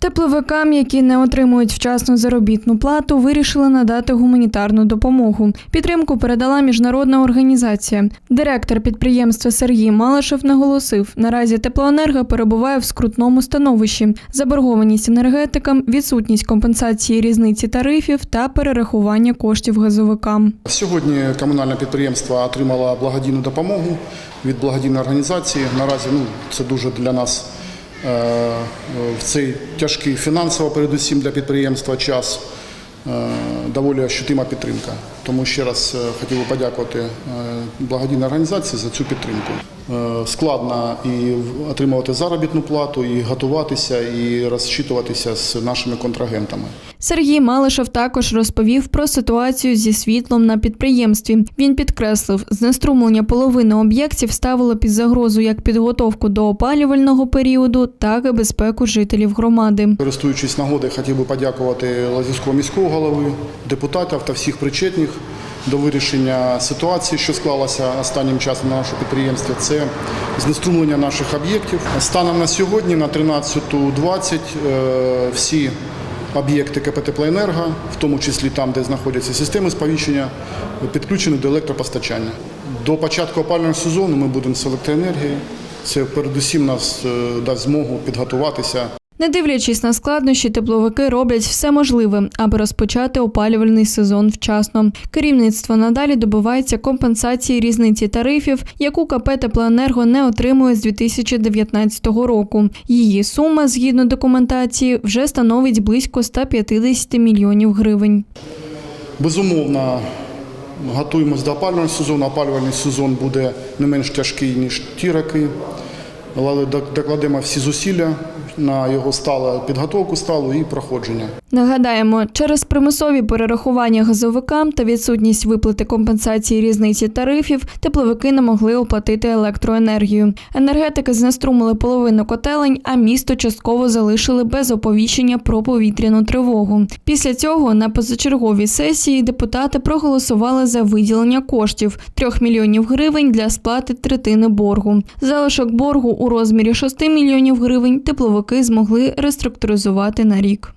Тепловикам, які не отримують вчасну заробітну плату, вирішили надати гуманітарну допомогу. Підтримку передала міжнародна організація. Директор підприємства Сергій Малашев наголосив: наразі теплоенерго перебуває в скрутному становищі. Заборгованість енергетикам, відсутність компенсації різниці тарифів та перерахування коштів газовикам. Сьогодні комунальне підприємство отримало благодійну допомогу від благодійної організації. Наразі ну, це дуже для нас в цей тяжкий фінансово, передусім для підприємства час. е, Доволі ощутима підтримка. Тому ще раз е, хотів би подякувати е, благодійній організації за цю підтримку. Е, Складно і отримувати заробітну плату, і готуватися, і розчитуватися з нашими контрагентами. Сергій Малишев також розповів про ситуацію зі світлом на підприємстві. Він підкреслив, знеструмлення половини об'єктів ставило під загрозу як підготовку до опалювального періоду, так і безпеку жителів громади. Користуючись нагодою, хотів би подякувати Лазівського міського голови, депутатів та всіх причетних до вирішення ситуації, що склалася останнім часом на нашому підприємстві. Це знеструмлення наших об'єктів. Станом на сьогодні, на 13.20, е, всі об'єкти КП «Теплоенерго», в тому числі там, де знаходяться системи сповіщення, підключені до електропостачання. До початку опалювального сезону ми будемо з електроенергією. Це передусім нас е, дасть змогу підготуватися Не дивлячись на складнощі, тепловики роблять все можливе, аби розпочати опалювальний сезон вчасно. Керівництво надалі добивається компенсації різниці тарифів, яку КП «Теплоенерго» не отримує з 2019 року. Її сума, згідно документації, вже становить близько 150 мільйонів гривень. Безумовно, готуємось до опалювального сезону. Опалювальний сезон буде не менш тяжкий, ніж ті роки. Але докладемо всі зусилля на його стале підготовку сталу і проходження. Нагадаємо, через примусові перерахування газовикам та відсутність виплати компенсації різниці тарифів, тепловики не могли оплатити електроенергію. Енергетики знеструмили половину котелень, а місто частково залишили без оповіщення про повітряну тривогу. Після цього на позачерговій сесії депутати проголосували за виділення коштів 3 мільйонів гривень для сплати третини боргу. Залишок боргу у розмірі 6 мільйонів гривень тепловики змогли реструктуризувати на рік.